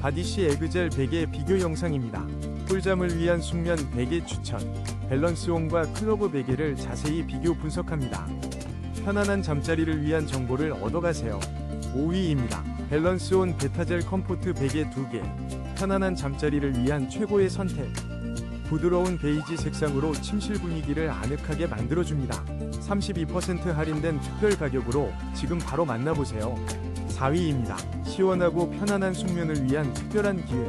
바디시 에그젤 베개 비교 영상입니다. 꿀잠을 위한 숙면 베개 추천. 밸런스온과 클로브 베개를 자세히 비교 분석합니다. 편안한 잠자리를 위한 정보를 얻어가세요. 5위입니다. 밸런스온 베타젤 컴포트 베개 2개. 편안한 잠자리를 위한 최고의 선택. 부드러운 베이지 색상으로 침실 분위기를 아늑하게 만들어줍니다. 32% 할인된 특별 가격으로 지금 바로 만나보세요. 4위입니다. 시원하고 편안한 숙면을 위한 특별한 기회.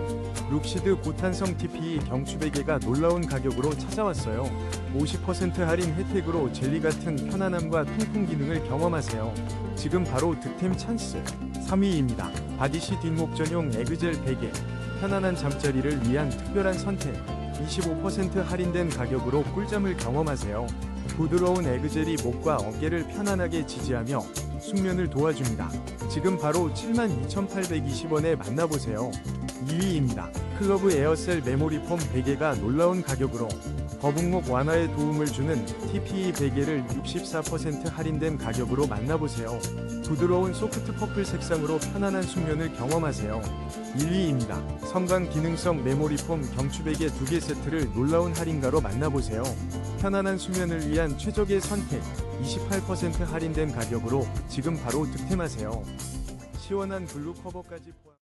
룩시드 고탄성 TPE 경추베개가 놀라운 가격으로 찾아왔어요. 50% 할인 혜택으로 젤리 같은 편안함과 통풍 기능을 경험하세요. 지금 바로 득템 찬스. 3위입니다. 바디시 뒷목 전용 에그젤 베개. 편안한 잠자리를 위한 특별한 선택. 25% 할인된 가격으로 꿀잠을 경험하세요. 부드러운 에그젤이 목과 어깨를 편안하게 지지하며 숙면을 도와줍니다. 지금 바로 72,820원에 만나보세요. 2위입니다. 클러브 에어셀 메모리 폼 베개가 놀라운 가격으로 거북목 완화에 도움을 주는 TPE 베개를 64% 할인된 가격으로 만나보세요. 부드러운 소프트 퍼플 색상으로 편안한 숙면을 경험하세요. 1위입니다. 성강 기능성 메모리 폼 경추베개 2개 세트를 놀라운 할인가로 만나보세요. 편안한 수면을 위한 최적의 선택 28% 할인된 가격으로 지금 바로 득템하세요. 시원한 블루 커버까지 포함